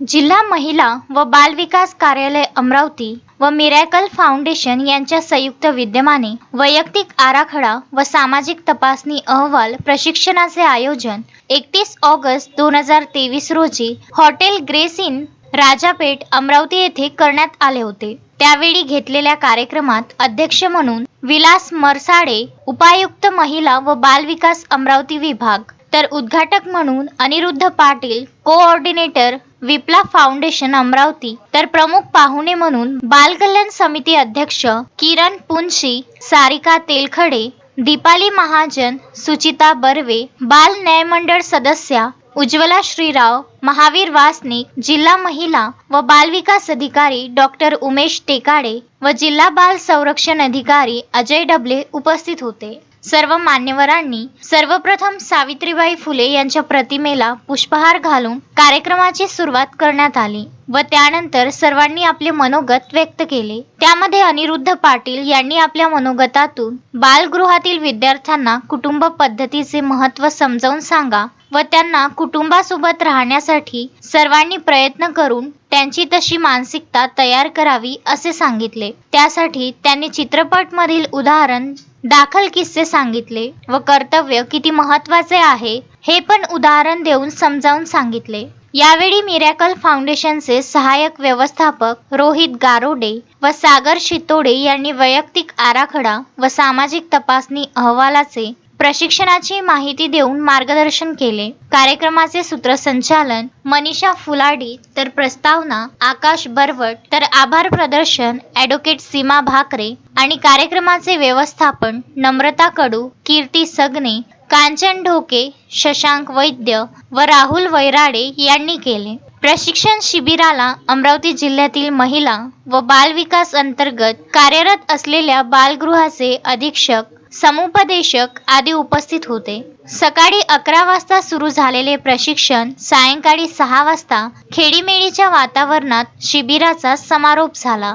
जिल्हा महिला व बालविकास कार्यालय अमरावती व मिरॅकल फाउंडेशन यांच्या संयुक्त विद्यमाने वैयक्तिक आराखडा व सामाजिक तपासणी अहवाल प्रशिक्षणाचे आयोजन एकतीस ऑगस्ट दोन हजार तेवीस रोजी हॉटेल ग्रेसिन राजापेठ अमरावती येथे करण्यात आले होते. त्यावेळी घेतलेल्या कार्यक्रमात अध्यक्ष म्हणून विलास मरसाडे उपायुक्त महिला व बाल विकास अमरावती विभाग तर उद्घाटक म्हणून अनिरुद्ध पाटील कोऑर्डिनेटर विप्ला फाउंडेशन अमरावती. तर प्रमुख पाहुणे म्हणून बाल कल्याण समिती अध्यक्ष किरण पुंशी सारिका तेलखडे दीपाली महाजन सुचिता बर्वे बाल न्यायमंडळ सदस्या उज्ज्वला श्रीराव महावीर वासनिक जिल्हा महिला व बाल विकास अधिकारी डॉक्टर उमेश टेकाडे व जिल्हा बाल संरक्षण अधिकारी अजय डबले उपस्थित होते. सर्व मान्यवरांनी सर्वप्रथम सावित्रीबाई फुले यांच्या प्रतिमेला पुष्पहार घालून कार्यक्रमाची सुरुवात करण्यात आली व त्यानंतर सर्वांनी आपले मनोगत व्यक्त केले. त्यामध्ये अनिरुद्ध पाटील यांनी आपल्या मनोगतातून बालगृहातील विद्यार्थ्यांना कुटुंब पद्धतीचे महत्त्व समजावून सांगा व त्यांना कुटुंबासोबत राहण्यासाठी सर्वांनी प्रयत्न करून त्यांची तशी मानसिकता तयार करावी असे सांगितले. त्यासाठी त्यांनी चित्रपटमधील उदाहरण दाखल किस्से सांगितले व कर्तव्य किती महत्त्वाचे आहे हे पण उदाहरण देऊन समजावून सांगितले. यावेळी मिरॅकल फाउंडेशनचे सहाय्यक व्यवस्थापक रोहित गारोडे व सागर शितोडे यांनी वैयक्तिक आराखडा व सामाजिक तपासणी अहवालाचे प्रशिक्षणाची माहिती देऊन मार्गदर्शन केले. कार्यक्रमाचे सूत्रसंचालन मनीषा फुलाडी तर प्रस्तावना आकाश बरवट तर आभार प्रदर्शन ॲडव्होकेट सीमा भाकरे आणि कार्यक्रमाचे व्यवस्थापन नम्रता कडू कीर्ती सगने कांचन ढोके शशांक वैद्य व राहुल वैराडे यांनी केले. प्रशिक्षण शिबिराला अमरावती जिल्ह्यातील महिला व बालविकास अंतर्गत कार्यरत असलेल्या बालगृहाचे अधीक्षक समुपदेशक आदी उपस्थित होते. सकाळी अकरा वाजता सुरू झालेले प्रशिक्षण सायंकाळी सहा वाजता खेडीमेडीच्या वातावरणात शिबिराचा समारोप झाला.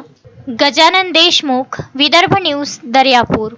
गजानन देशमुख विदर्भ न्यूज दर्यापूर.